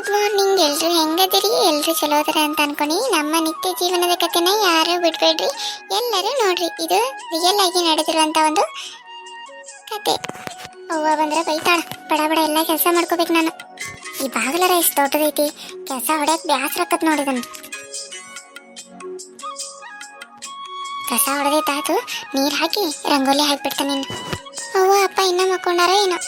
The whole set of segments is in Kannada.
Good morning. ಎಲ್ರು ಹೆಂಗದಿರಿ? ಎಲ್ರು ಚಲೋ ಅದರ ಅಂತ ಅನ್ಕೊನಿ ನಮ್ಮ ನಿತ್ಯ ಜೀವನದ ಕಥೆನ ಯಾರು ಬಿಡ್ಬೇಡ್ರಿ. ಎಲ್ಲರೂ ನೋಡ್ರಿ, ಇದು ರಿಯಲ್ ಆಗಿ ನಡೆದಿರುವಂತ ಒಂದು ಕತೆ. ಅವ್ವ ಬಂದ್ರೆ ಬೈತಾಳ, ಬಡ ಬಡ ಎಲ್ಲ ಕೆಲಸ ಮಾಡ್ಕೋಬೇಕು ನಾನು. ಈ ಬಾಗಲರ ಎಷ್ಟು ದೊಡ್ಡದೈತಿ, ಕೆಲಸ ಹೊಡೆಯಕ್ ಬ್ಯಾಸ್ರ ಆಕತ್ ನೋಡಿದನ್ ಕಸ ಹೊಡೆದೈತಾತು, ನೀರ್ ಹಾಕಿ ರಂಗೋಲಿ ಹಾಕ್ಬಿಡ್ತಾನೆ ಅವ್ವ, ಅಪ್ಪ ಇನ್ನ ಮಕ್ಕೊಂಡಾರ ಏನೋ?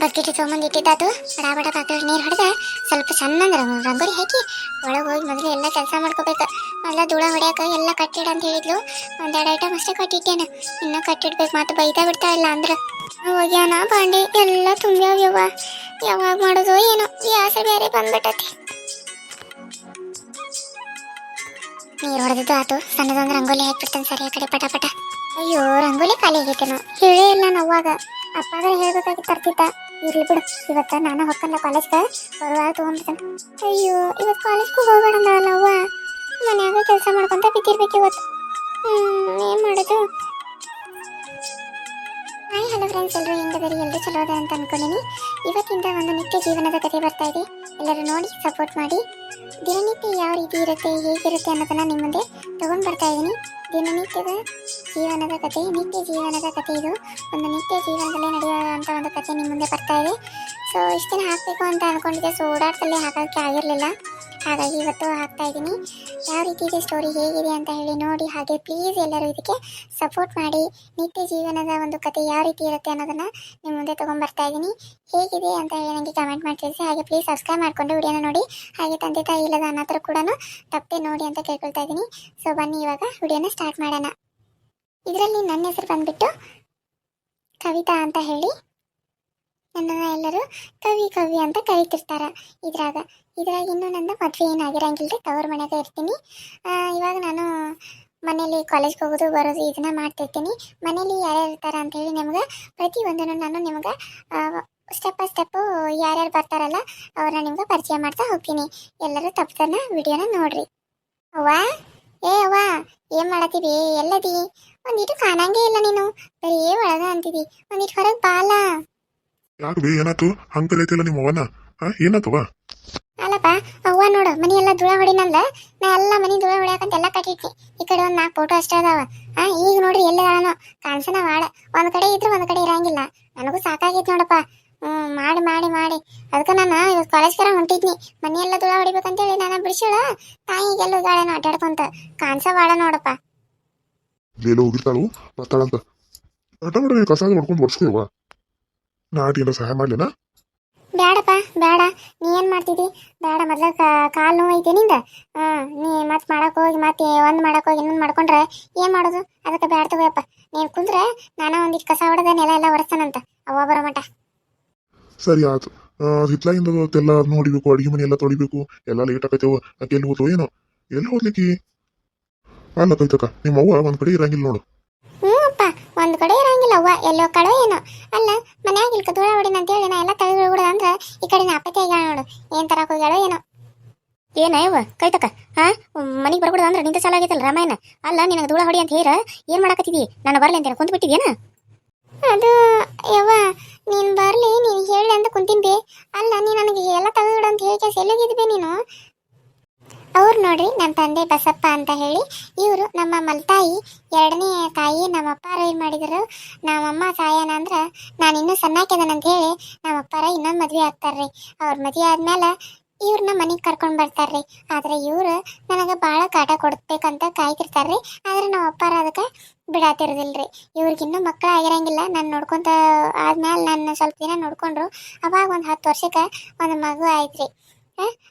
ಬಕೆಟ್ ತೊಗೊಂಬಂದು ಇಟ್ಟಿದ್ದಾತು ಬಡ ಬಡ ಬಾಗಿಲು ನೀರು ಹೊಡೆದ ಸ್ವಲ್ಪ ರಂಗ್- ರಂಗೋಲಿ ಹಾಕಿ ಒಳಗೆ ಹೋಗಿ ಮೊದಲು ಎಲ್ಲ ಕೆಲಸ ಮಾಡ್ಕೋಬೇಕು. ಮೊದಲ ಧೂಳ ಹೊಡ್ಯಾಕ ಎಲ್ಲ ಕಟ್ಟಿಡ ಅಂತ ಹೇಳಿದ್ಲು. ಒಂದೆರಡು ಐಟಮ್ ಅಷ್ಟೇ ಕಟ್ಟಿಟ್ಟೇನೆ ಇನ್ನೂ ಕಟ್ಟಿಡ್ಬೇಕು ಮತ್ತು ಬೈತಾ ಬಿಡ್ತಾ ಇಲ್ಲ ಅಂದ್ರೆ. ಹೋಗ್ಯಾನ ಬಾಂಡೆ ಎಲ್ಲ ತುಂಬ್ಯಾವ ಯವ್ವ. ಯಾವಾಗ ಮಾಡೋದು ಏನೋ ಆಸೆ ಬೇರೆ ಬಂದ್ಬಿಟ್ಟತಿ. ನೀರು ಹೊಡೆದಿದ್ದು ಆತು. ಸಣ್ಣದೊಂದು ರಂಗೋಲಿ ಹಾಕ್ಬಿಡ್ತಾನೆ ಸರಿ ಆ ಕಡೆ ಪಟ ಅಯ್ಯೋ, ರಂಗೋಲಿ ಖಾಲಿ ಆಗೈತೇನೋ ಹೇಳೇ ಇಲ್ಲ ಅವಾಗ ಅಪ್ಪಾಗ ಹೇಳ್ಬೇಕಾಗಿ ತರ್ತಿದ್ದ. ಇರ್ಲಿ ಬಿಡು. ಇವತ್ತ ನಾನು ಹೊಕ್ಕಲ್ಲ ಕಾಲೇಜ್ಗೆ ಬರುವಾಗ ತೊಗೊಂಡ್ಬಿಡ್ತಾನೆ. ಅಯ್ಯೋ ಇವತ್ತು ಕಾಲೇಜ್ಗೂ ಹೋಗ್ಬೇಡ ಅಂದವಲ್ಲ ಅವ್ವ ಮನ್ಯಾಗ ಕೆಲಸ ಮಾಡ್ಕೊಂತ ಬಿದ್ದಿರ್ಬೇಕು ಇವತ್ತು ಹ್ಞೂ ಏನು ಮಾಡೋದು? ಹಲೋ ಫ್ರೆಂಡ್ಸ್ ಎಲ್ಲರೂ ಹೆಂಗದರಿ ಎಲ್ಲರೂ ಚಲೋ ಅದ ಅಂತ ಅನ್ಕೊಂಡಿನಿ. ಇವತ್ತಿಂದ ಒಂದು ನಿತ್ಯ ಜೀವನದ ಕಥೆ ಬರ್ತಾ ಇದೆ. ಎಲ್ಲರೂ ನೋಡಿ ಸಪೋರ್ಟ್ ಮಾಡಿ. ದಿನನಿತ್ಯ ಯಾವ ರೀತಿ ಇರುತ್ತೆ, ಹೇಗಿರುತ್ತೆ ಅನ್ನೋದನ್ನ ನಿಮ್ಮ ಮುಂದೆ ತಗೊಂಡ್ ಬರ್ತಾ ಇದ್ದೀನಿ ದಿನನಿತ್ಯದ ಜೀವನದ ಕಥೆ, ನಿತ್ಯ ಜೀವನದ ಕಥೆ ಇದು. ಒಂದು ನಿತ್ಯ ಜೀವನದಲ್ಲಿ ನಡೆಯುವಂಥ ಒಂದು ಕಥೆ ನಿಮ್ಮ ಮುಂದೆ ಬರ್ತಾ ಇದೆ. ಸೊ ಇಷ್ಟು ದಿನ ಹಾಕಬೇಕು ಅಂತ ಅಂದ್ಕೊಂಡಿದ್ದೆ ಸೊ ಓಡಾಟದಲ್ಲಿ ಹಾಕೋಕ್ಕೆ ಆಗಿರಲಿಲ್ಲ. ಹಾಗಾಗಿ ಇವತ್ತು ಹಾಕ್ತಾ ಇದ್ದೀನಿ. ಯಾವ ರೀತಿ ಇದೆ ಸ್ಟೋರಿ ಹೇಗಿದೆ ಅಂತ ಹೇಳಿ ನೋಡಿ. ಹಾಗೆ ಪ್ಲೀಸ್ ಎಲ್ಲರೂ ಇದಕ್ಕೆ ಸಪೋರ್ಟ್ ಮಾಡಿ. ನಿತ್ಯ ಜೀವನದ ಒಂದು ಕತೆ ಯಾವ ರೀತಿ ಇರುತ್ತೆ ಅನ್ನೋದನ್ನು ನಿಮ್ಮ ಮುಂದೆ ತೊಗೊಂಡ್ಬರ್ತಾ ಇದ್ದೀನಿ. ಹೇಗಿದೆ ಅಂತ ಹೇಳಿ ನನಗೆ ಕಮೆಂಟ್ ಮಾಡಿ ಹಾಗೆ ಪ್ಲೀಸ್ ಸಬ್ಸ್ಕ್ರೈಬ್ ಮಾಡಿಕೊಂಡು ವಿಡಿಯೋನ ನೋಡಿ. ಹಾಗೆ ತಂದೆ ತಾಯಿ ಇಲ್ಲದ ಅನಾಥರು ಕೂಡ ತಪ್ಪದೆ ನೋಡಿ ಅಂತ ಕೇಳ್ಕೊಳ್ತಾ ಇದ್ದೀನಿ. ಸೊ ಬನ್ನಿ ಇವಾಗ ವಿಡಿಯೋನ ಸ್ಟಾರ್ಟ್ ಮಾಡೋಣ. ಇದರಲ್ಲಿ ನನ್ನ ಹೆಸರು ಬಂದ್ಬಿಟ್ಟು ಕವಿತಾ ಅಂತ ಹೇಳಿ. ನನ್ನನ್ನು ಎಲ್ಲರೂ ಕವಿ ಕವಿ ಅಂತ ಕರೀತಿರ್ತಾರೆ ಇದ್ರಾಗ. ಇದ್ರಾಗ ಇನ್ನೂ ನನ್ನ ಮದುವೆ ಏನಾಗಿರಂಗಿಲ್ಲ ರೀ ತವ್ರ ಮನೆಯಾಗ ಇರ್ತೀನಿ. ಇವಾಗ ನಾನು ಮನೇಲಿ ಕಾಲೇಜ್ಗೆ ಹೋಗೋದು, ಬರೋದು ಇದನ್ನ ಮಾಡ್ತಿರ್ತೀನಿ. ಮನೇಲಿ ಯಾರ್ಯಾರು ಇರ್ತಾರೆ ಅಂತ ಹೇಳಿ ನಿಮ್ಗೆ ಪ್ರತಿಯೊಂದನ್ನು ನಾನು ನಿಮ್ಗೆ ಸ್ಟೆಪ್ ಬೈ ಸ್ಟೆಪ್ಪು ಯಾರ್ಯಾರು ಬರ್ತಾರಲ್ಲ, ಅವ್ರನ್ನ ನಿಮ್ಗೆ ಪರಿಚಯ ಮಾಡ್ತಾ ಹೋಗ್ತೀನಿ. ಎಲ್ಲರೂ ತಪ್ಪದನ್ನ ವಿಡಿಯೋನ ನೋಡ್ರಿ. ಅವ್ವ? ಏ ಅವ್ವ, ಏನ್ ಮಾಡತ್ತೀವಿ ಎಲ್ಲದಿ? ಒಂದಿಟ್ಟು ಕಾಣಂಗೇ ಇಲ್ಲ ನೀನು. ಬರೀ ಒಳಗ ಅಂತಿದಿ. ಒಂದಿಟ್ಟು ಹೊರಗೆ ಬಾಲ. ಯಾಕೆ ಬೇ ಏನಾತು ಹಂಗ್ ಕಲಿತಿಲ್ಲ ನಿಮ್ಮ ಅವನ ಅಲ್ಲಪ್ಪ ಅವ್ವ ನೋಡು, ಮನಿ ಎಲ್ಲ ಧೂಳ ಹೊಡಿನಂದ? ನಾ ಎಲ್ಲ ಮನಿ ಧೂಳ ಹೊಡ್ಯಾಕಂತ ಎಲ್ಲ ಕಟ್ಟಿಟ್ನಿ. ಈ ಕಡೆ ಒಂದ್ ನಾಲ್ಕು ಫೋಟೋ ಅಷ್ಟೇ ಅದಾವ. ಆ, ಈಗ ನೋಡ್ರಿ ಎಲ್ಲದಾಳನೋ. ಕಾಣಿಸನ ಮಾಡ ಒಂದ್ ಕಡೆ ಇದ್ರೆ ಒಂದ್ ಕಡೆ ಇರಂಗಿಲ್ಲ. ನನಗೂ ಸಾಕಾಗೈತಿ ನೋಡಪ್ಪ. ಹ್ಮ್, ಮಾಡಿ ಮಾಡಿ ಮಾಡಿ. ಅದಕ್ಕೆ ನಾನು ಇವತ್ತು ಕಾಲೇಜ್ಗಾರ ಹೊಂಟಿದ್ನಿ. ಮನಿ ಎಲ್ಲ ಧೂಳ ಹೊಡಿಬೇಕಂತೇಳಿ ನಾನು ಬಿಡಿಸಿಳ ತಾಯಿಗೆಲ್ಲ ಆಟಾಡ್ಕೊಂತ ಅಡ್ಡಾಡ್ಕೊಂತ ಕಾಣಿಸವಾಳ ನೋಡಪ್ಪ. ಇಲ್ಲೆಲ್ಲ ಹೋಗಿರ್ತಾಳು ಬರ್ತಾಳಂತ ಅಟ ಮಾಡ್ರಿ ಕಸ ನೋಡ್ಕೊಂಡು ಒಡ್ಸ್ಕೊಯವ ನಾ ಆಟಿಯಿಂದ ಸಹಾಯ ಮಾಡ್ಲೇನ? ಬ್ಯಾಡಪ್ಪ ಬೇಡ ನೀ ಏನ್ ಮಾಡ್ತಿದ್ದಿ ಬೇಡ ಮೊದ್ಲ ಕಾಲು ನೋವು ಐತಿ ನಿಂದ? ಹಾಂ ನೀ ಮತ್ತೆ ಮಾಡಕ್ ಹೋಗಿ ಮತ್ತೆ ಒಂದ್ ಮಾಡಕ್ ಹೋಗಿ ಇನ್ನೊಂದು ಮಾಡ್ಕೊಂಡ್ರೆ ಏನ್ ಮಾಡೋದು? ಅದಕ್ಕೆ ಬೇಡ ತಗೋಯಪ್ಪ. ನೀನು ಕುಂದ್ರೆ ನಾನ ಒಂದಿಟ್ ಕಸ ಹೊಡೆದ ನೆಲ ಎಲ್ಲ ಒರೆಸ್ತಾನಂತ ಅವ ಬರೋ ಮಟ ಸರಿ ಆಯ್ತು ಹಿತ್ಲಾಗಿಂದ ಎಲ್ಲ ನೋಡಿಬೇಕು ಅಡಿಗೆ ಮನೆ ಎಲ್ಲ ತೊಳಿಬೇಕು. ಎಲ್ಲ ಲೇಟ್ ಆಕೈತೆವ ಆಕೆ ಎಲ್ಲಿ ಹೋತು ಏನೋ? ಎಲ್ಲಿ ಹೋಗ್ಲಿಕ್ಕೆ ಅಲ್ಲ ಕೈತಕ್ಕ ನಿಮ್ಮ ಅವ್ವ ಒಂದ್ ಕಡೆ ಇರಂಗಿಲ್ಲ ನೋಡು. ಹ್ಞೂ ಅಪ್ಪ ಒಂದ್ ಕಡೆ ಅವ್ವ ಎಲ್ಲೋ ಕಡೆ ಏನೋ. ಅಲ್ಲ ಮನ್ಯಾಗ ಇಲ್ಕ ದೂರ ಹೊಡಿನ ಅಂತೇಳಿ ನಾ ಎಲ್ಲ ಬಿಡುದ ಅಂದ್ರ ಈ ಕಡೆ ನಾ ಅಪ್ಪತ್ತೆ ಈಗ ನೋಡು. ಏನ್ ತರ ಹೋಗ್ಯಾಳೋ ಏನೋ. ಏನ ಯವ್ವ ಕೈತಕ ಹಾ? ಮನಿಗೆ ಬರ್ಬಿಡ್ದ ಅಂದ್ರೆ ನಿಂತ ಚಾಲ ಆಗೈತಲ್ಲ ರಾಮಾಯಣ. ಅಲ್ಲ ನಿನಗೆ ಧೂಳ ಹೊಡಿ ಅಂತ ಹೇಳ ಏನ್ ಮಾಡಕತ್ತಿದಿ? ನಾನು ಬರ್ಲಿ ಅಂತೇನ ಕುಂತ ಬಿಟ್ಟಿದ್ಯೇನ ಅದು ಯವ್ವ ನೀನು ಬರ್ಲಿ ನೀನ್ ಹೇಳಿ ಅಂತ ಕುಂತಿದ್ದೆ. ಅಲ್ಲ ನೀ ನನಗೆ ಎಲ್ಲ ತೆಗೆದು ಅಂತ ಹೇಳಿ ಎಲ್ಲಿಗಿದ್ಬೆ ನೀನು? ಅವ್ರು ನೋಡ್ರಿ ನನ್ನ ತಂದೆ ಬಸಪ್ಪ ಅಂತ ಹೇಳಿ ನಮ್ಮ ಮಲ್ತಾಯಿ ಎರಡನೇ ತಾಯಿ ನಮ್ಮ ಅರೇಂಜ್ ಮಾಡಿದರು. ನಮ್ಮಮ್ಮ ಸಾಯನ ಅಂದ್ರೆ ನಾನು ಇನ್ನೂ ಸಣ್ಣಾಕಿದಾನಂತ ಹೇಳಿ ನಮ್ಮ ಅಪ್ಪಾರ ಇನ್ನೊಂದು ಮದುವೆ ಆಗ್ತಾರ್ರಿ. ಅವ್ರ ಮದುವೆ ಆದ್ಮೇಲೆ ಇವ್ರನ್ನ ಮನೆಗೆ ಕರ್ಕೊಂಡು ಬರ್ತಾರ್ರಿ. ಆದ್ರೆ ಇವರು ನನಗೆ ಭಾಳ ಕಾಟ ಕೊಡ್ಬೇಕಂತ ಕಾಯ್ತಿರ್ತಾರ್ರಿ. ಆದ್ರೆ ನಮ್ಮ ಅಪ್ಪಾರ ಅದಕ್ಕೆ ಬಿಡಾತಿರೋದಿಲ್ರಿ. ಇವ್ರಿಗಿನ್ನೂ ಮಕ್ಕಳು ಆಗಿರಂಗಿಲ್ಲ. ನಾನು ನೋಡ್ಕೊಂತ ಆದ್ಮೇಲೆ ನನ್ನ ಸ್ವಲ್ಪ ದಿನ ನೋಡ್ಕೊಂಡ್ರು. ಅವಾಗ ಒಂದು ಹತ್ತು ವರ್ಷಕ್ಕೆ ಒಂದು ಮಗು ಆಯ್ತ್ರಿ.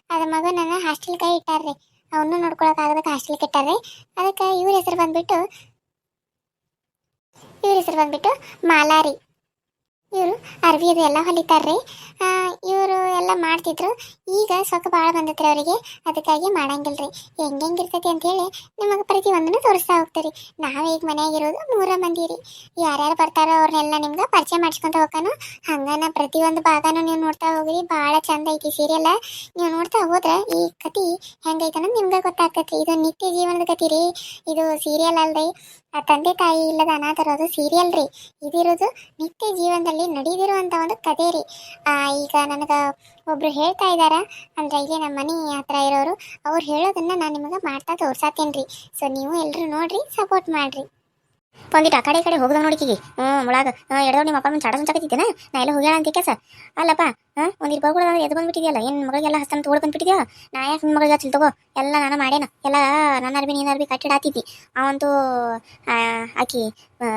ಅದ ಮಗು ನನ್ನ ಹಾಸ್ಟೆಲ್ ಕೈ ಇಟ್ಟಾರ್ರಿ. ಅವನು ನೋಡ್ಕೊಳಕ್ ಆಗದಕ್ಕೆ ಹಾಸ್ಟೆಲ್ ಕೆಟ್ಟಾರೆ ಅದಕ್ಕೆ ಇವ್ರ ಹೆಸರು ಬಂದ್ಬಿಟ್ಟು ಇವ್ರ ಹೆಸರು ಬಂದ್ಬಿಟ್ಟು ಮಾಲಾರಿ. ಇವರು ಅರ್ವಿ ಅದು ಎಲ್ಲ ಹೊಲಿತಾರ್ರಿ. ಇವರು ಎಲ್ಲ ಮಾಡ್ತಿದ್ರು. ಈಗ ಸೊಕ್ಕ ಭಾಳ ಬಂದತ್ರಿ ಅವರಿಗೆ. ಅದಕ್ಕಾಗಿ ಮಾಡಂಗಿಲ್ರಿ. ಹೆಂಗೆ ಹೆಂಗೆ ಇರ್ತೈತಿ ಅಂತ ಹೇಳಿ ನಿಮಗೆ ಪ್ರತಿಯೊಂದನ್ನು ತೋರಿಸ್ತಾ ಹೋಗ್ತೀರಿ. ನಾವೇ ಈಗ ಮನೆಯಾಗಿರೋದು ಮೂರ ಮಂದಿ ರೀ. ಯಾರ್ಯಾರು ಬರ್ತಾರೋ ಅವ್ರನ್ನೆಲ್ಲ ನಿಮ್ಗೆ ಪರಿಚಯ ಮಾಡಿಸ್ಕೊಂತ ಹೋಗಾನು ಹಂಗನ ಪ್ರತಿಯೊಂದು ಭಾಗನೂ ನೀವು ನೋಡ್ತಾ ಹೋಗ್ರಿ. ಭಾಳ ಚಂದ ಐತಿ ಸೀರಿಯಲ್ ನೀವು ನೋಡ್ತಾ ಹೋದ್ರೆ ಈ ಕತಿ ಹೆಂಗೈತೆ ಅನ್ನೋದು ನಿಮ್ಗೆ ಗೊತ್ತಾಗ್ತೈತಿ. ಇದು ನಿತ್ಯ ಜೀವನದ ಕತಿ ರೀ. ಇದು ಸೀರಿಯಲ್ ಅಲ್ರಿ. ಆ ತಂದೆ ತಾಯಿ ಇಲ್ಲದ ಅನಾಥರೋದು ಸೀರಿಯಲ್ ರೀ. ಇದಿರೋದು ನಿತ್ಯ ಜೀವನದಲ್ಲಿ ನಡೆದಿರುವಂಥ ಒಂದು ಕಥೆ ರೀ. ಈಗ ನನಗೆ ಒಬ್ರು ಹೇಳ್ತಾ ಇದ್ದಾರೆ ಅಂದ್ರೆ ಇಲ್ಲಿ ನಮ್ಮ ಮನೆ ಹತ್ರ ಇರೋರು. ಅವ್ರು ಹೇಳೋದನ್ನ ನಾನು ನಿಮಗೆ ಮಾಡ್ತಾ ತೋರ್ಸಾತೇನ್ರಿ. ಸೊ ನೀವು ಎಲ್ಲರೂ ನೋಡ್ರಿ ಸಪೋರ್ಟ್ ಮಾಡ್ರಿ. ಒಂದಿಟ್ಟು ಆ ಕಡೆ ಕಡೆ ಹೋಗ್ದ ನೋಡಿಕಿಗಿ ಹ್ಞೂ ಮುಳಾಗ. ಎಡದ ನಿಮ್ಮ ಅಪ್ಪ ಚಾಡ ಸುಂಚಾಕತ್ತಿದ್ದೇನ ನಾ ಎಲ್ಲ ಹೋಗ್ಯಾಳ ಅಂತ ಕೆಲಸ ಅಲ್ಲಪ್ಪ ಹಾಂ ಒಂದಿಟ್ಟು ಬರ್ಕೊಡ ಎದ್ದು ಬಂದ್ಬಿಟ್ಟಿದೆಯಲ್ಲ? ಏನು ಮಗಳಿಗೆಲ್ಲ ಹಸ್ತನ ತೋಡ್ ನಾ ಯಾಕೆ ನಿಮ್ಮ ಮಗಳಿಗೆ ಹಚ್ಚಲ್ ತಗೋ? ಎಲ್ಲ ನಾನು ಮಾಡೇನ ಎಲ್ಲ ನನ್ನ ಅರ್ಬಿ, ನೀನು ಅರ್ಬಿ ಕಟ್ಟಿಡಾತಿದ್ದಿ. ಅವಂತೂ ಆಕಿ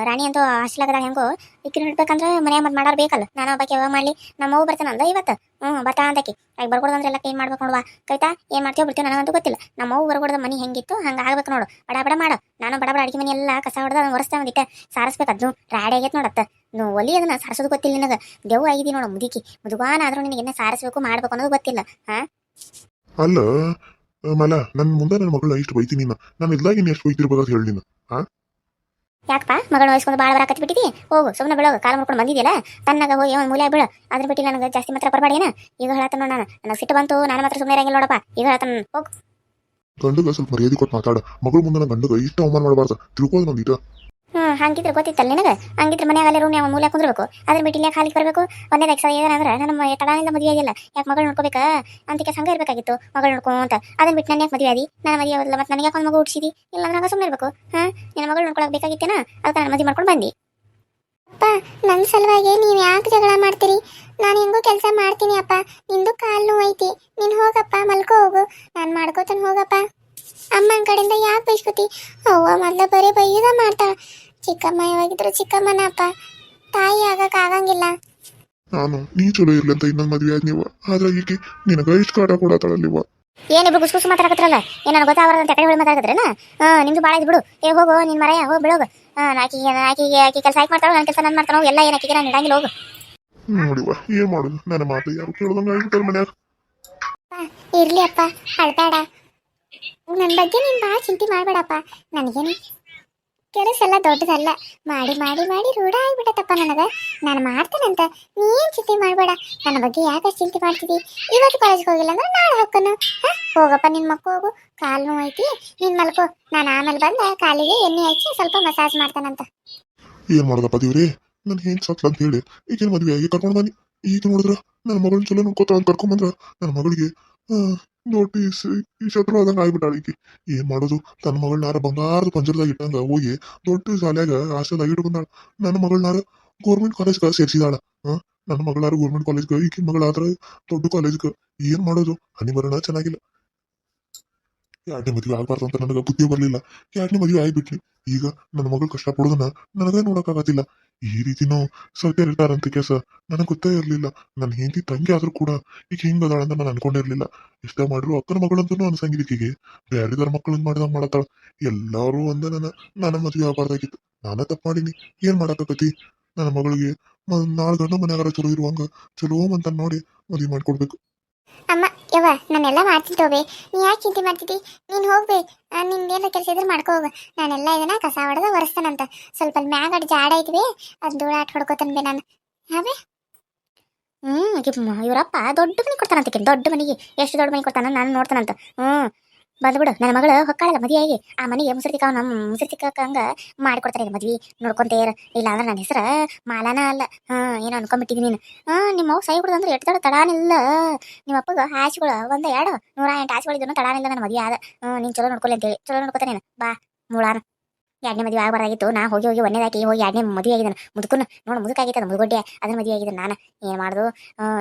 ರಾಣಿ ಅಂತೂ ಹಾಸ್ಟೆಲಾಗದಾಗ ಹೆಂಗೋ ಇಕ್ಕಿನ ಹಿಡ್ಬೇಕಂದ್ರೆ ಮನೆ ಮತ್ತೆ ಮಾಡೋರು ಬೇಕಲ್ಲ. ನಾನು ಬಾಕಿ ಯಾವಾಗ ಮಾಡಲಿ? ನಮ್ಮ ಬರ್ತಾನೆ ಬರ್ತಾನಲ್ಲ ಇವತ್ತು. ಹ್ಞೂ ಬತ್ತಾ ಅಂತಕಿ ಬರ್ಕೊಡೋದು ಅಂದ್ರೆ ಎಲ್ಲ ಕ್ಲೀನ್ ಮಾಡ್ಬೇಕು ನೋಡುವ. ಕವಿತಾ, ಏನು ಮಾಡ್ತೀವಿ ಬಿಡ್ತೀವಿ ನನಗಂತೂ ಗೊತ್ತಿಲ್ಲ. ನಮ್ಮ ಅವ್ವ ಬರ್ಕೊಡೋದು ಮನೆ ಹೆಂಗಿತ್ತು? ಹಂಗೆ ಆಗ್ಬೇಕು ನೋಡು. ಬಡ ಬಡ ಮಾಡು. ನಾನು ಬಡ ಬಡ ಅಡಿಗೆ ಮನೆ ಎಲ್ಲ ಕಸ ಹೊಡೆದು ಅದನ್ನು ಒರೆಸ್ತಾ ಒಂದಿಟ್ಟ ಸಾರಿಸ್ಬೇಕು ಅದನ್ನು ರಾಡಿ ಆಗೈತೆ ನೋಡತ್ತ ನೀವು ಒಲಿ ಅದನ್ನ ಸಾರಿಸೋದು ಗೊತ್ತಿಲ್ಲ ನಿನಗೆ. ದೆವ್ವ ಆಗಿದಿ ನೋಡು ಮುದುಕಿ. ಮುದುಗಾನಾದ್ರೂ ನಿನಗೆ ಇನ್ನೂ ಸಾರಿಸ್ಬೇಕು ಮಾಡ್ಬೇಕು ಅನ್ನೋದು ಗೊತ್ತಿಲ್ಲ. ಹಾಂ? ಅಲ್ಲ ಮಲ ನನ್ನ ಮುಂದೆ ನನ್ನ ಮಗಳು ಇಷ್ಟು ಬೈತೀನಿ ನಾನು. ಇದ್ಲಾಗಿ ಎಷ್ಟು ಬೈತಿರ್ಬೇಕಂತ ಹೇಳಿ ನೀನು. ಹಾಂ? ಯಾಕಪ್ಪ? ಮಗಳ ವಹಿಸ್ಕೊಂಡು ಭಾಳ ಬರಾಕತ್ತಿ ಬಿಟ್ಟಿದ್ದಿ ಹೋಗು ಸುಮ್ಮನೆ ಬಿಡೋಗು, ಕಾಲು ಮಾಡ್ಕೊಂಡು ಬಂದಿದ್ಯಲ್ಲ? ತನ್ನಾಗ ಹೋಗಿ ಒಂದು ಮೂಲೆ ಬಿಡು. ಅದ್ರ ಬಿಟ್ಟು ನನಗೆ ಜಾಸ್ತಿ ಮಾತ್ರ ಬರಬೇಡೇನ ಈಗ ಹೇಳತ್ತ ನೋಡ ನಾನು. ನನಗೆ ಸಿಟ್ಟು ಬಂತು, ನಾನು ಮಾತ್ರ ಸುಮ್ಮನೆ ಇರಂಗಿಲ್ಲ ನೋಡಪ್ಪ. ಈಗ ಹೇಳತ್ತ ಹೋಗು. ಗಂಡಗ ಸ್ವಲ್ಪ ಮರ್ಯಾದೆ ಕೊಟ್ಟು ಮಾತಾಡ. ಮಗಳ ಮುಂದೆ ನನ್ನ ಗಂಡಗ ಇಷ್ಟ ಅವಮಾನ ಮಾಡಬಾರ್ದು. ತಿಳ್ಕೊಂಡು ನಂದೀಟ ಹ್ಞೂ ಹಂಗಿದ್ರೆ ಗೊತ್ತಿತ್ತಲ್ಲ ನಿನಗೆ? ಹಂಗಿದ್ರೆ ಮನ್ಯಾಗ ಅಲ್ಲಿ ರೂಮ್ ಮೂಲ ಕುಂದ್ರಬೇಕು. ಅದ್ರ ಬಿಟ್ಟು ಇಲ್ಲೇ ಖಾಲಿ ಬರಬೇಕು? ಒಂದೇ ಎಕ್ಸ ಏನಂದ್ರೆ? ನಮ್ಮ ತಡಾನಿಂದ ಮದುವೆ ಆಗಿಲ್ಲ. ಯಾಕೆ ಮಗಳು ನೋಡ್ಕೋಬೇಕಾ? ಅಂತಿಕೆ ಸಂಘ ಇರಬೇಕಾಗಿತ್ತು, ಮಗಳು ನೋಡ್ಕೊಂತ ಅದನ್ನ ಬಿಟ್ಟು ನಾನು ಯಾಕೆ ಮದುವೆ ಆದಿ? ನಾನು ಮದುವೆ ಆಗಲ್ಲ ಮತ್ತೆ ನನಗೆ ಯಾಕೆ ಒಂದು ಮಗು ಹುಡ್ಸಿದಿ ಇಲ್ಲ ಅಂದ್ರೆ ಸುಮ್ಮನೆ ಇರಬೇಕು ಹಾ, ನಿನ್ನ ಮಗಳು ನೋಡ್ಕೊಳಕ್ ಬೇಕಾಗಿತ್ತೇನಾ? ಅದಕ್ಕೆ ನಾನು ಮದುವೆ ಮಾಡ್ಕೊಂಡು ಬಂದಿ. ಅಪ್ಪ ನನ್ನ ಸಲುವಾಗಿ ನೀವು ಯಾಕೆ ಜಗಳ ಮಾಡ್ತೀರಿ? ನಾನು ಹೆಂಗೂ ಕೆಲಸ ಮಾಡ್ತೀನಿ ಅಪ್ಪ. ನಿಂದು ಕಾಲು ನೋವು ಐತಿ. ನೀನು ಹೋಗಪ್ಪ, ಮಲ್ಕೋ ಹೋಗು. ನಾನು ಮಾಡ್ಕೋತಾನೆ ಹೋಗಪ್ಪ. ಅಮ್ಮನ ಕಡೆಯಿಂದ ಯಾಕೆ ಬೈಸ್ಕೊತಿ? ಅವ್ವ ಮೊದಲ ಬರೀ ಬೈಯದ ಮಾಡ್ತಾಳ. ಚಿಕ್ಕಮ್ಮ ಯಾವಾಗಿದ್ರು ಚಿಕ್ಕಮ್ಮನ ಅಪ್ಪ ತಾಯಿ ಆಗಕ್ ಆಗಂಗಿಲ್ಲ. ನಾನು ನೀ ಚಲೋ ಇರ್ಲಿ ಅಂತ ಇನ್ನೊಂದು ಮದುವೆ ಆದ್ ನೀವು. ಆದ್ರೆ ಈಕೆ ನಿನಗ ಇಷ್ಟು ಕಾಟ ಕೊಡತ್ತಾಳಲ್ಲಿವ ಏನಿಬ್ರು ಗುಸ್ ಗುಸ್ ಮಾತಾಡಕತ್ರಲ್ಲ ಏನು ನನಗೆ ಗೊತ್ತಾಗ್ಬಾರ್ದು ಅಂತ ಕಡೆ ಹೊಳಿ ಮಾತಾಡಿದ್ರೇನ ಹಾಂ ನಿಮ್ದು ಭಾಳ ಬಿಡು. ಏ ಹೋಗು ನಿನ್ ಮರೆಯ ಹೋಗಿ ಬಿಡೋಗು ಹಾಂ ಆಕಿಗೆ ಆಕಿಗೆ ಆಕಿ ಕೆಲಸ ಆಯ್ಕೆ ಮಾಡ್ತಾಳೋ ನನ್ನ ಕೆಲಸ ನಾನು ಮಾಡ್ತಾನೋ ಎಲ್ಲ ಏನು ಆಕಿಗೆ ನಾನು ಇಡಂಗಿಲ್ಲ ಹೋಗು. ನೋಡಿವ ಏನ್ ಮಾಡುದು? ನನ್ನ ಮಾತು ಯಾರು ಕೇಳ್ದಂಗ ಆಗ್ಬಿಟ್ಟಾರ ಮನ್ಯಾಗ? ಇರ್ಲಿ ಅಪ್ಪ ಅಳ್ಬೇಡ ನನ್ನ ಬಗ್ಗೆ ನೀನು ಭಾಳ ಚಿಂತೆ ಮಾಡಬೇಡಪ್ಪ. ನನಗೇನು ಕೆಲಸ ಎಲ್ಲ ದೊಡ್ಡದಲ್ಲ. ಮಾಡಿ ಮಾಡಿ ಮಾಡಿ ರೂಢ ಆಗ್ಬಿಟ್ಟತ್ತಪ್ಪ ನನಗೆ. ನಾನು ಮಾಡ್ತೇನಂತ ನೀನು ಚಿಂತೆ ಮಾಡಬೇಡ. ನನ್ನ ಬಗ್ಗೆ ಯಾಕೆ ಚಿಂತೆ ಮಾಡ್ತಿದ್ದಿ ಇವತ್ತು ಕಾಲೇಜ್ಗೆ ಹೋಗಿಲ್ಲ ಅಂದ್ರೆ ನಾಳೆ ಹೋಗ್ಕನು ಹೋಗಪ್ಪ ನಿನ್ನ ಮಕ್ಕ ಹೋಗು. ಕಾಲು ನೋವೈತಿ ಐತಿ. ನೀನು ಮಲ್ಕೋ. ನಾನು ಆಮೇಲೆ ಬಂದ ಕಾಲಿಗೆ ಎಣ್ಣೆ ಹಚ್ಚಿ ಸ್ವಲ್ಪ ಮಸಾಜ್ ಮಾಡ್ತಾನಂತ. ಏನು ಮಾಡೋದಪ್ಪ ದೇವ್ರಿ? ನನ್ ಸತ್ಲ ಅಂತ ಹೇಳಿ. ಈಗೇನು ಮದ್ವೆ ಆಗಿ ಕರ್ಕೊಂಡು ಬನ್ನಿ ಈಗ ನೋಡಿದ್ರ ನನ್ನ ಮಗಳನ್ನ ಚಲೋ ನೋಡ್ಕೋತ ಅಂತ ಕರ್ಕೊಂಡ್ ಬಂದ್ರ. ನನ್ನ ಮಗಳಿಗೆ ನೋಟಿಸ್ ಈ ಶತ್ರು ಆದಂಗೆ ಆಗ್ಬಿಟ್ಟಾಳ ಈಕಿ. ಏನ್ ಮಾಡೋದು? ತನ್ನ ಮಗಳನ್ನಾರ ಬಂಗಾರದ ಪಂಜರದಾಗ ಇಟ್ಟಂಗ ಹೋಗಿ ದೊಡ್ಡ ಶಾಲ್ಯಾಗ ಹಾಸ್ಟೆಲ್ದಾಗ ಇಟ್ಕೊಂಡಾಳ ನನ್ನ ಮಗಳನ್ನಾರ ಗೌರ್ಮೆಂಟ್ ಕಾಲೇಜ್ಗೆ ಸೇರ್ಸಿದಾಳ. ಹಾ? ನನ್ನ ಮಗಳಾರ ಗೌರ್ಮೆಂಟ್ ಕಾಲೇಜ್ಗೆ ಈಕಿ ಮಗಳಾದ್ರ ದೊಡ್ಡ ಕಾಲೇಜ್ಗೆ ಏನ್ ಮಾಡೋದು? ಹನಿ ಬರೋಣ ಚೆನ್ನಾಗಿಲ್ಲ. ಎರಡನೇ ಮದುವೆ ಆಗ್ಬಾರ್ದು ಅಂತ ನನಗೆ ಬುದ್ಧಿ ಬರಲಿಲ್ಲ. ಎರಡನೇ ಮದುವೆ ಆಗಿಬಿಟ್ಲಿ. ಈಗ ನನ್ನ ಮಗಳು ಕಷ್ಟ ಪಡೋದನ್ನ ನನಗ ಈ ರೀತಿನೂ ಸತ್ಯ ಇರ್ತಾರಂತ ಕೆಲಸ ನನಗೆ ಗೊತ್ತೇ ಇರಲಿಲ್ಲ. ನನ್ನ ಹೆಂಡತಿ ತಂಗಿ ಆದ್ರೂ ಕೂಡ ಈಗ ಹಿಂಗ ಅದಾಳ ಅಂತ ನಾನು ಅನ್ಕೊಂಡಿರಲಿಲ್ಲ. ಇಷ್ಟ ಮಾಡಿರೋ ಅಕ್ಕನ ಮಗಳಂತೂ ಅನ್ಸಂಗಿಲ್ಲ ಈಕಿಗೆ ಬೇರೆದಾರ ಮಕ್ಕಳನ್ನ ಮಾಡಿದಂಗ ಮಾಡತ್ತಾಳ. ಎಲ್ಲಾರು ಒಂದ ನನ್ನ ನನ್ನ ಮದುವೆ ಆಗಬಾರ್ದಾಗಿತ್ತು. ನಾನೇ ತಪ್ಪು ಮಾಡೀನಿ. ಏನ್ ಮಾಡಾಕತ್ತಿ ನನ್ನ ಮಗಳಿಗೆ ನಾಳೆ ಗಂಡ ಮನ್ಯಾಗಾರ ಚಲೋ ಇರುವಂಗ, ಚಲೋ ಅಂತ ನೋಡಿ ಮದುವೆ ಮಾಡ್ಕೊಡ್ಬೇಕು. ಅಮ್ಮ ಯವ್ವ, ನಾನೆಲ್ಲ ಮಾಡ್ತೀನಿ ತೋಬೆ. ನೀ ಯಾಕೆ ಚಿಂತೆ ಮಾಡ್ತಿದ್ದಿ? ನೀನು ಹೋಗ್ಬೇ. ನಿಂದೇನ ಕೆಲಸ ಇದ್ರೆ ಮಾಡ್ಕೋ ನಾನೆಲ್ಲ ಇದನ್ನ ಕಸ ಹೊಡೆದ ಒರೆಸ್ತಾನಂತ. ಸ್ವಲ್ಪ ಅಲ್ಲಿ ಜಾಡ ಐತ್ವಿ. ಅದು ಧೂಳ ಆಟ ಹೊಡ್ಕೋತಾನ ಬೇ ನಾನು. ಹಾವೇ ಹ್ಞೂ ಇವರಪ್ಪ ದೊಡ್ಡ ಮನೆ ಕೊಡ್ತಾನಂತ ದೊಡ್ಡ ಮನೆಗೆ. ಎಷ್ಟು ದೊಡ್ಡ ಮನೆ ಕೊಡ್ತಾನ ನಾನು ನೋಡ್ತಾನಂತ. ಹ್ಞೂ ಬಂದ್ಬಿಡು. ನನ್ನ ಮಗಳು ಹೊಕ್ಕಾಳಲ್ಲ ಮದುವೆ ಆಗಿ ಆ ಮನೆಗೆ ಮುಸುರ್ತಿಕ ನಮ್ಮ ಮುಸುರ್ತಿಕ ಹಂಗ ಮಾಡಿಕೊಡ್ತಾರೆ ಈಗ ಮದ್ವಿ. ನೋಡ್ಕೊಂತೇರ ಇಲ್ಲ ಅಂದ್ರೆ ನನ್ನ ಹೆಸರು ಮಾಲಾನ ಅಲ್ಲ. ಹಾಂ, ಏನೋ ಅನ್ಕೊಂಬಿಟ್ಟಿದ್ದೀನಿ ನೀನು. ಹಾಂ, ನಿಮ್ಮ ಅವ್ವ ಸೈ ಬಿಡೋದಂದ್ರೆ ಎಷ್ಟು ದೊಡ್ಡ ತಡಾನಿಲ್ಲ. ನಿಮ್ಮ ಅಪ್ಪಗ ಆಸೆಗಳು ಒಂದ ಎರಡು. ನೂರ ಎಂಟು ಆಸೆಗಳಿದ್ದು ತಡಾನಿಲ್ಲ, ನನ್ನ ಮದುವೆ ಆದ. ಹ್ಞೂ ನೀನು ಚಲೋ ನೋಡ್ಕೊಲಿ ಅಂತೇಳಿ. ಚಲೋ ನೋಡ್ಕೊತಾನೆ ನೀನು. ಬಾ, ಮುಳಾನ. ಎರಡನೇ ಮದುವೆ ಆಗಬಾರ್ದಾಗಿತ್ತು. ನಾ ಹೋಗಿ ಹೋಗಿ ಒಂದೇದಾಕಿ ಹೋಗಿ ಎರಡನೇ ಮದುವೆ ಆಗಿದ್ದಾನೆ. ಮುದುಕುನ ನೋಡು ಮುದುಕಾಗಿತ್ತು ಮುದುಗೊಡ್ಡೆ. ಅದನ್ನ ಮದುವೆ ಆಗಿದ್ದಾನೆ ನಾನು. ಏನು ಮಾಡೋದು?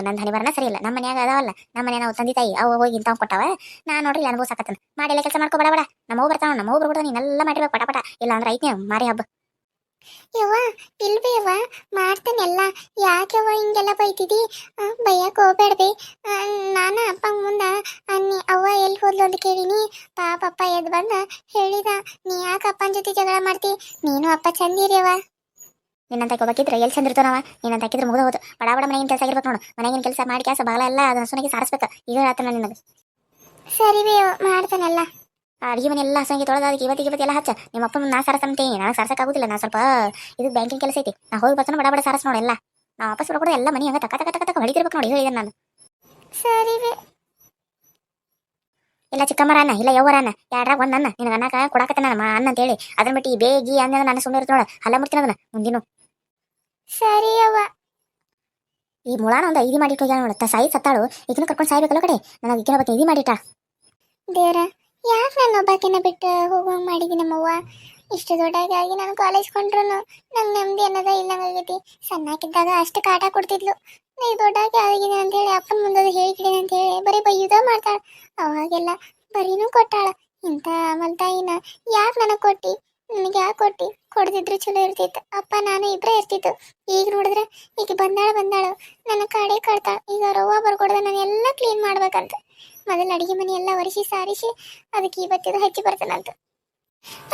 ನನ್ನ ಹನಿ ಬರನ ಸರಿ ಇಲ್ಲ. ನಮ್ಮ ಮನ್ಯಾಗ ಅದಾವಲ್ಲ. ನಮ್ಮ ಮನೆ ನಾವು ತಂದೆ ತಾಯಿ. ಅವು ಹೋಗಿ ಇಂತಾವ್ ಕೊಟ್ಟವ. ನಾ ನೋಡ್ರಿ ಅನುಭವ ಸಾಕತ್ತನ ಮಾಡಿ ಎಲ್ಲ ಕೆಲಸ ಮಾಡ್ಕೋ, ಬಡ ನಮ್ಮ ಅವ್ವ ಬರ್ತಾವ ನಮ್ಮ ಅವ್ವ ಬರ್ಬಿಡ ನೀನೆಲ್ಲ ಮಾಡಿರ್ಬೇಕು ಪಟ ಪಟ. ಇಲ್ಲ ಅಂದ್ರೆ ಐತೆ ಮಾರಿ ಹಬ್ಬ. ಯವ್ವ ಇಲ್ಬೇ ಯವ್ವ? ಮಾಡ್ತೇನೆಲ್ಲ ಯಾಕೆವ್ವ ಹಿಂಗೆಲ್ಲ ಬೈತಿದಿ? ಬೈಯಕ್ಕೆ ಹೋಗ್ಬೇಡ್ಬೇ ನಾನು ಅಪ್ಪ ಮುಂದ ಅನ್ನಿ ಅವ್ವ ಎಲ್ಲಿ ಹೋದ್ಲು ಅಂತ ಕೇಳಿನಿ. ಪಾಪಪ್ಪ ಎದ್ದು ಬಂದ ಹೇಳಿದ, ನೀ ಯಾಕೆ ಅಪ್ಪನ ಜೊತೆ ಜಗಳ ಮಾಡ್ತಿ? ನೀನು ಅಪ್ಪ ಚಂದಿರಿಯವ್ವ ನಿನ್ನಂತ ಒಬ್ಬಕ್ಕಿದ್ರೆ ಎಲ್ಲಿ ಚಂದ ಇರ್ತಾನವ ನಿನ್ನಂತ ಹಾಕಿದ್ರೆ ಮುಗಿದು ಹೋದು ಬಡ ಬಡ ಮನೆಗಿನ ಕೆಲಸ ಆಗಿರ್ಬೇಕು ನೋಡು. ಮನೆಗಿನ ಕೆಲಸ ಮಾಡಿ ಕೆಲಸ ಬಾಗಲ ಎಲ್ಲ ಅದನ್ನ ಸುನಿಗೆ ಸಾರಿಸ್ಬೇಕು. ಈಗ ಹೇಳ್ತಾನೆ ನಿನಗೆ. ಸರಿ ಬೇ ಮಾಡ್ತಾನಲ್ಲ ಅಡಿಗೆ ಮನೆ ಎಲ್ಲ ಹಸಂಗೆ ತೊಳೆದ ಅದಕ್ಕೆ ಇವತ್ತಿಗೆ ಇವತ್ತೆಲ್ಲ ಹಚ್ಚ. ನಿಮ್ಮ ಅಪ್ಪ ನಾ ಸಾರಸಂತೀನಿ ನನಗೆ ಸಾರಸಕ್ಕಾಗುದಿಲ್ಲ ನಾ ಸ್ವಲ್ಪ ಇದು ಬ್ಯಾಂಕಿನ ಕೆಲಸ ಐತಿ. ನಾ ಹೋಗಿ ಬರ್ತಾನೆ ಬಡ ಬಡ ಸಾರಸ್ ನೋಡಿ ಎಲ್ಲ. ನಾ ವಾಪಸ್ ಕೂಡ ಎಲ್ಲ ಮನೆ ಹಂಗ ತಕ ತಕ ತಕ ತಕ ಹೊಡಿತಿರ್ಬೇಕು ನೋಡಿ ಹೇಳಿದೆ ನಾನು. ಸರಿ ಇಲ್ಲ ಚಿಕ್ಕಮ್ಮರ ಅನ್ನ ಇಲ್ಲ ಯವ್ವರ ಅನ್ನ ಯಾರಾಗ ಒಂದು ಅನ್ನ? ನಿನಗೆ ಅನ್ನಕ ಕೊಡಾಕತ್ತ ನಾನು ಅನ್ನ ಅಂತೇಳಿ. ಅದನ್ನ ಬಿಟ್ಟು ಈ ಬೇಗಿ ಅನ್ನ ನಾನು ಸುಮ್ಮನೆ ಇರ್ತೀನಿ ನೋಡ. ಹಲ್ಲ ಮುಡ್ತೀನಿ ಅದನ್ನ ಮುಂದಿನ. ಸರಿ ಅವ್ವ ಈ ಮುಳಾನ ಒಂದು ಐದಿ ಮಾಡಿಟ್ಟು ಹೋಗ್ಯಾಳ ನೋಡ. ಸಾಯಿ ಸತ್ತಾಳು. ಈಗಿನ ಕರ್ಕೊಂಡು ಸಾಯ್ಬೇಕಲ್ಲ ಕಡೆ. ನನಗೆ ಬಗ್ಗೆ ಇದಿ ಮಾಡಿಟ್ಟ ದೇವ್ರ ಯಾಕೆ ನಾನು ಒಬ್ಬಾಕಿನ ಬಿಟ್ಟು ಹೋಗುವಂಗೆ ಮಾಡಿದಿ ನಮ್ಮವ್ವ? ಇಷ್ಟು ದೊಡ್ಡಾಗಿ ನಾನು ಕಾಲೇಜ್ ಕೊಂಡ್ರು ನಂಗೆ ನೆಮ್ಮದಿ ಅನ್ನೋದ ಇಲ್ಲಂಗಾಗೈತಿ ಸಣ್ಣಾಕಿದ್ದಾಗ ಅಷ್ಟು ಕಾಟ ಕೊಡ್ತಿದ್ಲು. ನೀ ದೊಡ್ಡಾಗಿ ಆಗಿದ್ದೀನಿ ಅಂತ ಹೇಳಿ ಅಪ್ಪನ ಮುಂದೆ ಹೇಳಿಕಿದ್ದೀನಿ ಅಂತ ಹೇಳಿ ಬರೀ ಬೈಯುದ ಮಾಡ್ತಾಳ. ಅವಾಗೆಲ್ಲ ಬರೀನೂ ಕೊಟ್ಟಾಳ. ಇಂಥ ಮಲ್ತಾಯಿನ ಯಾಕೆ ನನಗೆ ಕೊಟ್ಟಿ? ನನಗೆ ಯಾಕೆ ಕೊಟ್ಟಿ? ಕೊಡ್ದಿದ್ರು ಚಲೋ ಇರ್ತಿತ್ತು. ಅಪ್ಪ, ನಾನು ಇಬ್ಬರೇ ಇರ್ತಿತ್ತು ಈಗ ನೋಡಿದ್ರೆ ಈಗ ಬಂದಾಳ ಬಂದಾಳು. ನನ್ನ ಕಾಡೆ ಕಾಡ್ತಾಳೆ. ಈಗ ರವ್ವ ಬರ್ಕೊಡ್ದೆ ನಾನು ಎಲ್ಲ ಕ್ಲೀನ್ ಮಾಡ್ಬೇಕಂತ. ಮೊದಲು ಅಡಿಗೆ ಮನೆ ಎಲ್ಲ ಒರೆಸಿ ಸಾರಿಸಿ, ಅದಕ್ಕೆ ಇವತ್ತಿದು ಹಚ್ಚಿ ಬರ್ತಾನಂತ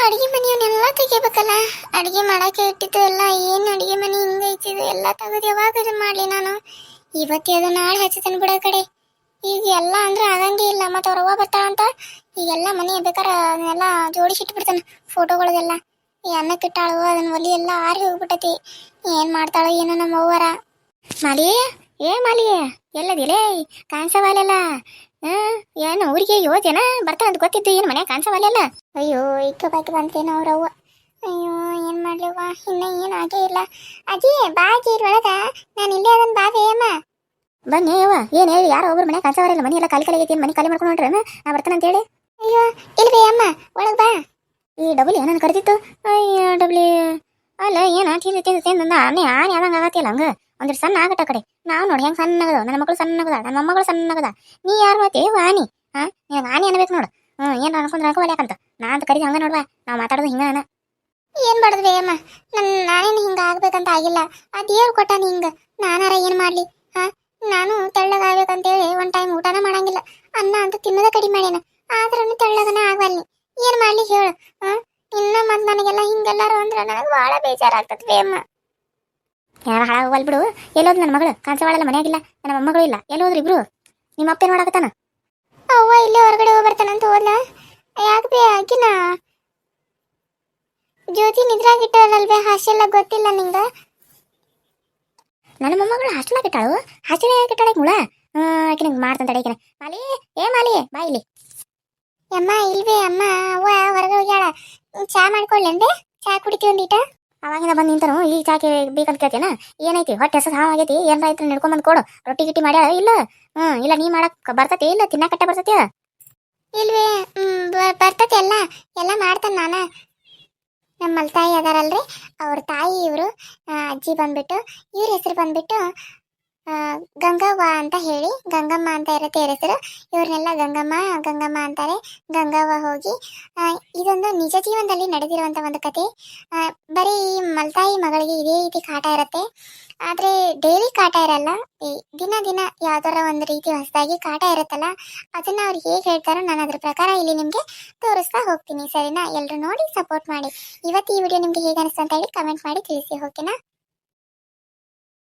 ಅಡಿಗೆ ಮನೆಯವನ್ನೆಲ್ಲ ತೆಗಿಬೇಕಲ್ಲ? ಅಡಿಗೆ ಮಾಡಕ್ಕೆ ಇಟ್ಟಿದ್ದು ಎಲ್ಲ ಏನು ಅಡಿಗೆ ಮನೆ ಹಿಂಗೆ ಐತಿದು ಎಲ್ಲ ತೆಗೆದು ಯಾವಾಗ ಮಾಡಲಿ ನಾನು? ಇವತ್ತೇ ಅದು ನಾಳೆ ಹಚ್ಚತೇನೆ ಬಿಡೋ ಕಡೆ. ಈಗ ಎಲ್ಲ ಅಂದ್ರೆ ಆಗಂಗೆ ಇಲ್ಲ, ಮತ್ತೆ ಅವ್ರ ಅವ್ವ ಬರ್ತಾಳಂತ ಈಗೆಲ್ಲ ಮನೆ ಬೇಕಾರೆ ಅದನ್ನೆಲ್ಲ ಜೋಡಿಸಿ ಇಟ್ಬಿಡ್ತಾನೆ, ಫೋಟೋಗಳದೆಲ್ಲ. ಈ ಅನ್ನಕ್ಕೆ ಇಟ್ಟಾಳು ಅದನ್ನ ಒಲಿ ಎಲ್ಲ ಆರಿ ಹೋಗ್ಬಿಟ್ಟತಿ. ಏನು ಮಾಡ್ತಾಳೋ ಏನೋ ನಮ್ಮ ಅವ್ವರ. ಮಾಲಿ ಏ ಮಾಲಿ ಎಲ್ಲದಿಲೇ ಕಾಣಿಸವಾಲೆಲ್ಲ ಏನು ಊರಿಗೆ ಯೋಜನ ಬರ್ತಾ ಅಂತ ಗೊತ್ತಿದ್ದು ಏನು ಮನೆ ಕಾಣಿಸವಾಲೆಲ್ಲ ಅಯ್ಯೋ, ಇಕ್ಕ ಬಾಕಿ ಬಂತೇನೋ ಅವ್ರವ್ವ. ಅಯ್ಯೋ, ಏನು ಮಾಡ್ಲಿವ್ವ? ಇನ್ನ ಏನು ಆಗೇ ಇಲ್ಲ. ಅಜ್ಜಿ ಬಾ ಅಜ್ಜಿ ಇದ್ರೊಳಗ ನಾನು ಇಲ್ಲೇ ಅದನ್ನ ಬಾವೆ ಅಮ್ಮ. ಬನ್ನಿ ಯವ್ವ ಏನ್ ಹೇಳಿ, ಯಾರೋ ಒಬ್ರು ಮನೆ ಕಾಣಿಸವಾರಿಲ್ಲ ಮನೆ ಎಲ್ಲ ಖಾಲಿ ಖಾಲಿ ಆಗೈತಿ ಮನೆ ಖಾಲಿ ಮಾಡ್ಕೊಂಡು ಹೊಂಟ್ರೆ ನಾ ಬರ್ತಾನೆ ಅಂತ ಹೇಳಿ ಅಯ್ಯೋ ಇಲ್ವೇ ಅಮ್ಮ. ಒಳಗ್ ಬಾ. ಈ ಡಬ್ಲಿ ಏನನ್ನ ಕರೆದಿತ್ತು? ಅಯ್ಯ ಡಬ್ಲಿ ಅಲ್ಲ, ಏನ ತಿಂದು ತಿಂದು ತಿಂದು ಆನೆ ಆನೆ ಆದಂಗ ಆಗತ್ತಿಲ್ಲ ಹಂಗ? ಒಂದಿಟ್ಟು ಸಣ್ಣ ಆಗಟ ಕಡೆ. ನಾವು ನೋಡಿ ಹೆಂಗೆ ಸಣ್ಣಗದ ನನ್ನ ಮಗಳು ಸಣ್ಣಗದ ನನ್ನ ಮೊಮ್ಮಗಳು ಸಣ್ಣಗದ ನೀ ಯಾರು ಮತ್ತೆ ವಾಣಿ. ಹಾ ನೀ ಆನಿ ಅನ್ಬೇಕು ನೋಡು. ಹ್ಞೂ ಏನು ಅನ್ಕೊಂಡ್ರೆ ಅನ್ಕೋ ಯಾಕಂತ ನಾ ಅಂತ ಕರೀತಿ ಹಂಗ ನೋಡುವ. ನಾವು ಮಾತಾಡೋದು ಹಿಂಗ ಅನ್ನ ಏನ್ ಬಡದ್ವೆ ಅಮ್ಮ? ನನ್ ನಾನೇನು ಹಿಂಗ ಆಗ್ಬೇಕಂತ ಆಗಿಲ್ಲ. ಆ ದೇವ್ರು ಕೊಟ್ಟಾನ ಹಿಂಗ. ನಾನಾರ ಏನ್ ಮಾಡಲಿ? ಹಾ ನಾನು ತೆಳ್ಳಗಾಗ್ಬೇಕಂತೇಳಿ ಒಂದ್ ಟೈಮ್ ಊಟನ ಮಾಡಂಗಿಲ್ಲ. ಅನ್ನ ಅಂತ ತಿನ್ನೋದ ಕಡಿಮೆ ಮಾಡ್ಯಾನ. ಆದ್ರೂ ತೆಳ್ಳಗನ ಆಗವಲ್ಲಿ ಏನು ಮಾಡ್ಲಿ ಹೇಳು. ಹಾಂ ಇನ್ನ ಮತ್ತು ನನಗೆಲ್ಲ ಹಿಂಗೆಲ್ಲಾರು ಅಂದ್ರೆ ನನಗೆ ಬಹಳ ಬೇಜಾರಾಗ್ತದೆ ಅಮ್ಮ. ಯಾರ ಹಾಳಾಗವಲ್ ಬಿಡು. ಎಲ್ಲೋದ್ ನನ್ನ ಮಗಳು. ಕಾಣಿಸವಾಳಲ್ಲ ಮನೆಯಾಗಿಲ್ಲ. ನನ್ನ ಮೊಮ್ಮಗಳು ಇಲ್ಲ. ಎಲ್ಲೋದ್ರು ಇಬ್ರು. ನಿಮ್ಮ ಅಪ್ಪ ನೋಡಕತ್ತಾನ? ಅವ್ವ ಇಲ್ಲೇ ಹೊರಗಡೆ ಹೋಗಿ ಬರ್ತಾನಂತ ಹೋದ್ಲ. ಯಾಕೆ ಬೇ ಆಕಿನ ಜ್ಯೋತಿ ನಿದ್ರಾಗಿಟ್ಟರಲ್ವೇ ಹಾಸ್ಟೆಲ್ಲ ಗೊತ್ತಿಲ್ಲ ನಿಂಗ. ನನ್ನ ಮೊಮ್ಮಗಳು ಹಾಸ್ಟೆಲ್ ಆಗಿಟ್ಟಾಳು ಹಾಸ್ಟೆಲ್ ಆಗಿಟ್ಟಾಳ ಮುಳ? ಆಕಿ ಮಾಡ್ತಾನೆ ತಡಕಿನ ಮಾಲಿ, ಏ ಮಾಲಿ, ಬಾ ಇಲ್ಲಿ. ಅಮ್ಮ ಇಲ್ವೇ, ಅಮ್ಮ, ಅವ್ವ ಹೊರಗೆ ಹೋಗ್ಯಾಳ. ಚಾ ಮಾಡ್ಕೊಳ್ಳೆ ಚಾ ಕುಡಿತೀವಿ ಒಂದೀಟ ಅವಾಗಿಂದ ಬಂದು ನಿಂತನು ಈ ಚಾಕಿ ಬೇಕಂತ ಕೇಳ್ತೇನ ಏನೈತಿ, ಹೊಟ್ಟೆ ಹೆಸರು ಹಾವು ಆಗೈತಿ ಏನಾರ ಐತಿ ನಡ್ಕೊಂಬಂದ್ ಕೊಡು. ರೊಟ್ಟಿ ಗಿಟ್ಟಿ ಮಾಡ್ಯಾಳ, ಇಲ್ಲ? ಹ್ಮ್, ಇಲ್ಲ, ನೀ ಮಾಡಕ್ ಬರ್ತತಿ, ಇಲ್ಲ ತಿನ್ನಕಟ್ಟ ಬರ್ತತಿ ಇಲ್ವೇ ಬರ್ತೈತಿ ಎಲ್ಲ ಎಲ್ಲ ಮಾಡ್ತಾನೆ ನಾನು. ನಮ್ಮ ಮಲ್ತಾಯಿ ಅದಾರಲ್ರಿ. ಅವ್ರ ತಾಯಿ ಇವರು ಅಜ್ಜಿ ಬಂದ್ಬಿಟ್ಟು, ಇವ್ರ ಹೆಸರು ಬಂದ್ಬಿಟ್ಟು ಗಂಗವ್ವ ಅಂತ ಹೇಳಿ, ಗಂಗಮ್ಮ ಅಂತ ಇರುತ್ತೆ ಹೆಸರು ಇವ್ರನ್ನೆಲ್ಲ ಗಂಗಮ್ಮ ಗಂಗಮ್ಮ ಅಂತಾರೆ. ಗಂಗವ್ವ ಹೋಗಿ ಇದೊಂದು ನಿಜ ಜೀವನದಲ್ಲಿ ನಡೆದಿರುವಂತ ಒಂದು ಕತೆ. ಬರೀ ಮಲ್ತಾಯಿ ಮಗಳಿಗೆ ಇದೇ ರೀತಿ ಕಾಟ ಇರುತ್ತೆ. ಆದ್ರೆ ಡೈಲಿ ಕಾಟ ಇರಲ್ಲ. ದಿನ ದಿನ ಯಾವ್ದಾರ ಒಂದು ರೀತಿ ಹೊಸದಾಗಿ ಕಾಟ ಇರುತ್ತಲ್ಲ, ಅದನ್ನ ಅವ್ರು ಹೇಗೆ ಹೇಳ್ತಾರೋ ನಾನು ಅದ್ರ ಪ್ರಕಾರ ಇಲ್ಲಿ ನಿಮಗೆ ತೋರಿಸ್ತಾ ಹೋಗ್ತೀನಿ, ಸರಿನಾ? ಎಲ್ಲರೂ ನೋಡಿ ಸಪೋರ್ಟ್ ಮಾಡಿ. ಇವತ್ತು ಈ ವಿಡಿಯೋ ನಿಮಗೆ ಹೇಗೆ ಅನಿಸ್ತು ಅಂತ ಹೇಳಿ ಕಮೆಂಟ್ ಮಾಡಿ ತಿಳಿಸಿ ಓಕೆನಾ